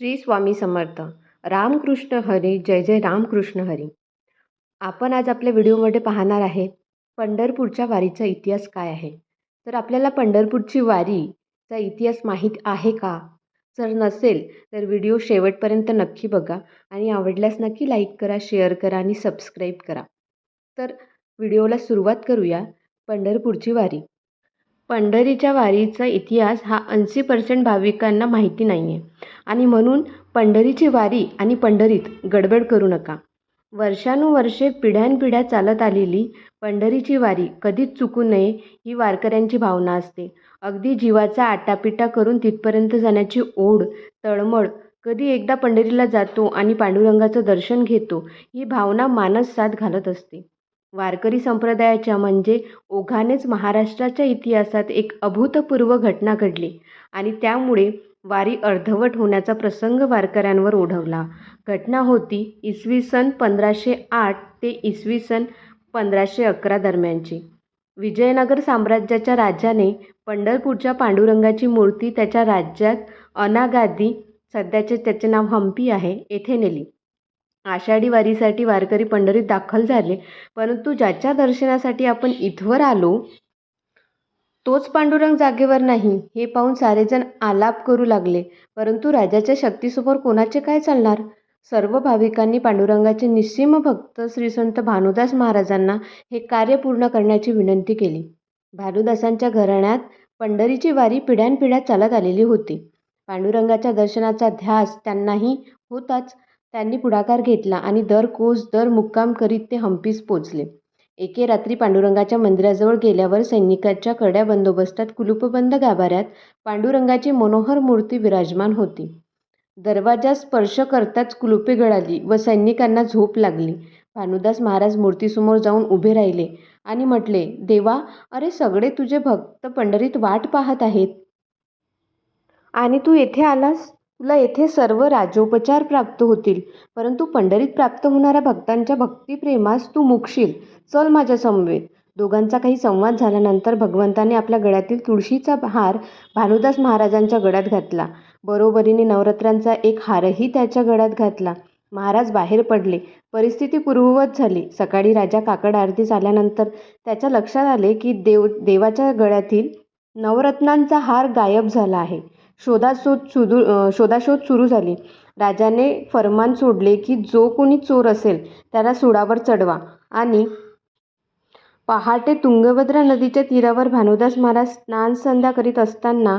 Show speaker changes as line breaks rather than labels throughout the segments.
श्री स्वामी समर्थ. रामकृष्ण हरी जय जय रामकृष्ण हरी. आपण आज आपल्या व्हिडिओमध्ये पाहणार आहे पंढरपूरच्या वारीचा इतिहास काय आहे? तर आपल्याला पंढरपूरची वारीचा इतिहास माहीत आहे का? जर नसेल तर व्हिडिओ शेवटपर्यंत नक्की बघा आणि आवडल्यास नक्की लाईक करा शेअर करा आणि सबस्क्राईब करा. तर व्हिडिओला सुरुवात करूया पंढरपूरची वारी. पंढरीच्या वारीचा इतिहास हा ऐंशी पर्सेंट भाविकांना माहिती नाही आहे आणि म्हणून पंढरीची वारी आणि पंढरीत गडबड करू नका. वर्षानुवर्षे पिढ्यानपिढ्या चालत आलेली पंढरीची वारी कधीच चुकू नये ही वारकऱ्यांची भावना असते. अगदी जीवाचा आटापिटा करून तिथपर्यंत जाण्याची ओढ तळमळ कधी एकदा पंढरीला जातो आणि पांडुरंगाचं दर्शन घेतो ही भावना मानस साथ घालत असते. वारकरी संप्रदायाच्या म्हणजे ओघानेच महाराष्ट्राच्या इतिहासात एक अभूतपूर्व घटना घडली आणि त्यामुळे वारी अर्धवट होण्याचा प्रसंग वारकऱ्यांवर ओढवला. घटना होती इसवी सन पंधराशे आठ ते इसवी सन पंधराशे अकरा दरम्यानची. विजयनगर साम्राज्याच्या राजाने पंढरपूरच्या पांडुरंगाची मूर्ती त्याच्या राज्यात अनागादी सध्याचे त्याचे नाव हम्पी आहे येथे नेली. आषाढी वारीसाठी वारकरी पंढरीत दाखल झाले. परंतु ज्याच्या दर्शनासाठी आपण इथवर आलो तोच पांडुरंग जागेवर नाही. हे पाहून सारेजण आलाप करू लागले. परंतु राजाच्या शक्तीसमोर कोणाचे काय चालणार? सर्व भाविकांनी पांडुरंगाचे निस्सीम भक्त श्री संत भानुदास महाराजांना हे कार्य पूर्ण करण्याची विनंती केली. भानुदासांच्या घराण्यात पंढरीची वारी पिढ्यानपिढ्या चालत आलेली होती. पांडुरंगाच्या दर्शनाचा ध्यास त्यांनाही होताच. त्यांनी पुढाकार घेतला आणि दर कोस दर मुक्काम करीत ते हम्पीस पोचले. एके रात्री पांडुरंगाच्या मंदिराजवळ गेल्यावर सैनिकाच्या कड्या बंदोबस्तात कुलूपबंद गाभाऱ्यात पांडुरंगाची मनोहर मूर्ती विराजमान होती. दरवाजा स्पर्श करताच कुलुपे गळाली व सैनिकांना झोप लागली. भानुदास महाराज मूर्तीसमोर जाऊन उभे राहिले आणि म्हटले देवा अरे सगळे तुझे भक्त पंढरीत वाट पाहत आहेत. आणि तू येथे आलास? तुला येथे सर्व राजोपचार प्राप्त होतील परंतु पंढरीत प्राप्त होणाऱ्या भक्तांच्या भक्तिप्रेमास तू मुकशील. चल माझ्या समवेत. दोघांचा काही संवाद झाल्यानंतर भगवंताने आपल्या गळ्यातील तुळशीचा हार भानुदास महाराजांच्या गळ्यात घातला. बरोबरीने नवरात्रांचा एक हारही त्याच्या गळ्यात घातला. महाराज बाहेर पडले. परिस्थिती पूर्ववत झाली. सकाळी राजा काकड आरतीस आल्यानंतर त्याच्या लक्षात आले की देव देवाच्या गळ्यातील नवरत्नांचा हार गायब झाला आहे. शोधाशोध सुरू शोधाशोध सुरू झाली. राजाने फरमान सोडले की जो कोणी चोर असेल त्याला सुडावर चढवा आणि पहाटे तुंगभद्रा नदीच्या तीरावर भानुदास महाराज स्नान संध्या करीत असताना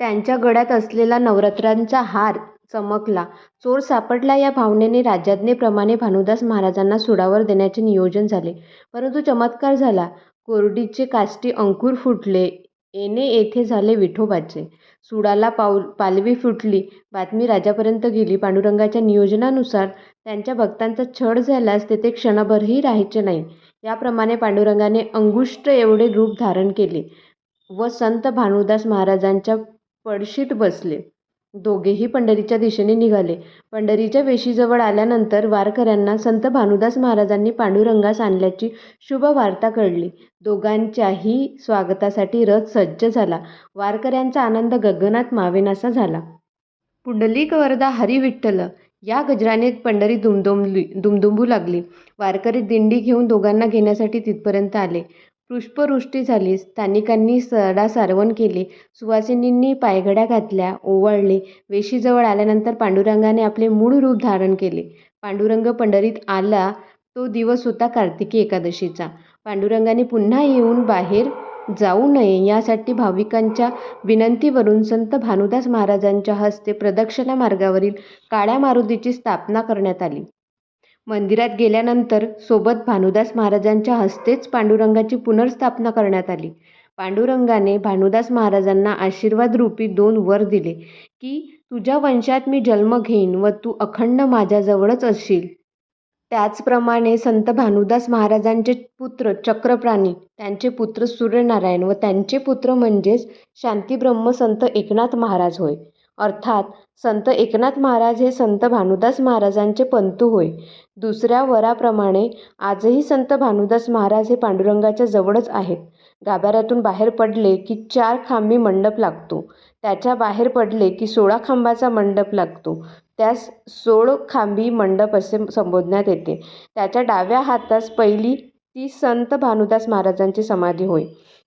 त्यांच्या गळ्यात असलेला नवरात्रांचा हार चमकला. चोर सापडला या भावनेने राजाज्ञेप्रमाणे भानुदास महाराजांना सुडावर देण्याचे नियोजन झाले. परंतु चमत्कार झाला. कोरडीचे काष्टी अंकुर फुटले. येणे येथे झाले विठोबाचे. सुडाला पाऊल पालवी फुटली. बातमी राजापर्यंत गेली. पांडुरंगाच्या नियोजनानुसार त्यांच्या भक्तांचा छळ झाल्यास तेथे क्षणभरही राहायचे नाही. याप्रमाणे पांडुरंगाने अंगुष्ट एवढे रूप धारण केले व संत भानुदास महाराजांच्या पडशीत बसले. दोघेही पंढरीच्या दिशेने निघाले. पंढरीच्या वेशीजवळ आल्यानंतर वारकऱ्यांना संत भानुदास महाराजांनी पांडुरंगास आणल्याची शुभ वार्ता कळली. दोघांच्याही स्वागतासाठी रथ सज्ज झाला. वारकऱ्यांचा आनंद गगनात मावेनासा झाला. पुंडलिक वरदा हरी विठ्ठल या गजराने पंढरी दुमदुमली दुमदुंबू लागली. वारकरी दिंडी घेऊन दोघांना घेण्यासाठी तिथपर्यंत आले. पुष्पवृष्टी झाली स्थानिकांनी सडा सारवण केले. सुवासिनींनी पायघड्या घातल्या ओवाळले. वेशीजवळ आल्यानंतर पांडुरंगाने आपले मूळ रूप धारण केले. पांडुरंग पंढरीत आला तो दिवस होता कार्तिकी एकादशीचा. पांडुरंगाने पुन्हा येऊन बाहेर जाऊ नये यासाठी भाविकांच्या विनंतीवरून संत भानुदास महाराजांच्या हस्ते प्रदक्षिणा मार्गावरील काळ्या मारुतीची स्थापना करण्यात आली. मंदिरात गेल्यानंतर सोबत भानुदास महाराजांच्या हस्तेच पांडुरंगाची पुनर्स्थापना करण्यात आली. पांडुरंगाने भानुदास महाराजांना आशीर्वादरूपी दोन वर दिले की तुझ्या वंशात मी जन्म घेईन व तू अखंड माझ्याजवळच असशील त्याचप्रमाणे संत भानुदास महाराजांचे पुत्र चक्रप्राणी त्यांचे पुत्र सूर्यनारायण व त्यांचे पुत्र म्हणजेच शांतीब्रह्म संत एकनाथ महाराज होय. अर्थात संत एकनाथ महाराज हे संत भानुदास महाराजांचे पंतू होय. दुसऱ्या वराप्रमाणे आजही संत भानुदास महाराज हे पांडुरंगाच्या जवळच आहेत. गाभाऱ्यातून बाहेर पडले की चार खांबी मंडप लागतो. त्याच्या बाहेर पडले की सोळा खांबाचा मंडप लागतो. त्यास सोळ खांबी मंडप असे संबोधण्यात येते. त्याच्या डाव्या हातास पहिली ती संत भानुदास महाराजांची समाधी होय.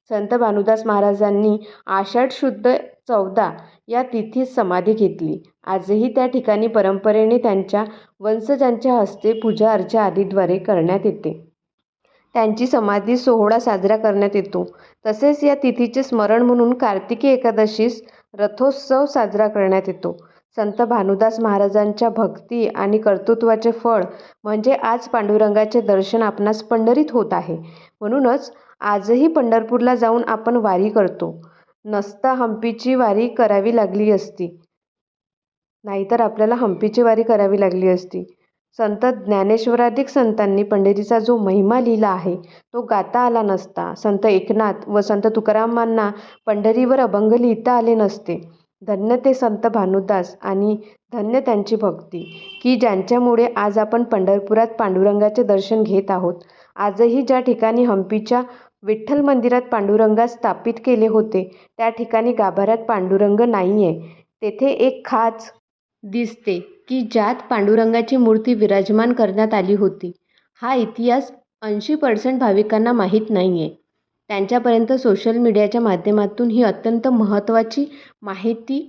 संत भानुदास महाराजांनी आषाढ शुद्ध चौदा या तिथीत समाधी घेतली. आजही त्या ठिकाणी परंपरेने त्यांच्या वंशजांच्या हस्ते पूजा अर्चा आदीद्वारे करण्यात येते. त्यांची समाधी सोहळा साजरा करण्यात येतो. तसेच या तिथीचे स्मरण म्हणून कार्तिकी एकादशीस रथोत्सव साजरा करण्यात येतो. संत भानुदास महाराजांच्या भक्ती आणि कर्तृत्वाचे फळ म्हणजे आज पांडुरंगाचे दर्शन आपणास पंढरीत होत आहे. म्हणूनच आजही पंढरपूरला जाऊन आपण वारी करतो. नसता हंपीची वारी करावी लागली असती. नाहीतर आपल्याला हंपीची वारी करावी लागली असती. संत ज्ञानेश्वराधिक संतांनी पंढरीचा जो महिमा लिहिला आहे तो गाता आला नसता. संत एकनाथ व संत तुकारामांना पंढरीवर अभंग लिहिता आले नसते. धन्य ते संत भानुदास आणि धन्य त्यांची भक्ती की ज्यांच्यामुळे आज आपण पंढरपुरात पांडुरंगाचे दर्शन घेत आहोत. आजही ज्या ठिकाणी हंपीच्या विठ्ठल मंदिरात पांडुरंगास स्थापित केले होते. त्या ठिकाणी गाभाऱ्यात पांडुरंग नाही आहे तेथे एक खाच दिसते की ज्यात पांडुरंगाची मूर्ती विराजमान करण्यात आली होती. हा इतिहास ऐंशी पर्सेंट भाविकांना माहीत नाही आहे त्यांच्यापर्यंत सोशल मीडियाच्या माध्यमातून ही अत्यंत महत्त्वाची माहिती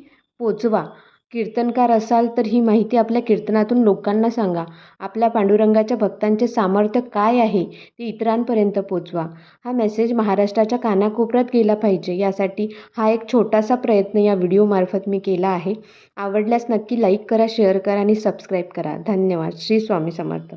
पोचवा. कीर्तनकार असाल तर ही माहिती आपल्या कीर्तनातून लोकांना सांगा. आपल्या पांडुरंगाच्या भक्तांचे सामर्थ्य काय आहे ते इतरांपर्यंत पोचवा. हा मेसेज महाराष्ट्राच्या कानाकोपऱ्यात गेला पाहिजे. यासाठी हा एक छोटासा प्रयत्न या व्हिडिओमार्फत मी केला आहे. आवडल्यास नक्की लाईक करा शेअर करा आणि सबस्क्राईब करा. धन्यवाद. श्री स्वामी समर्थ.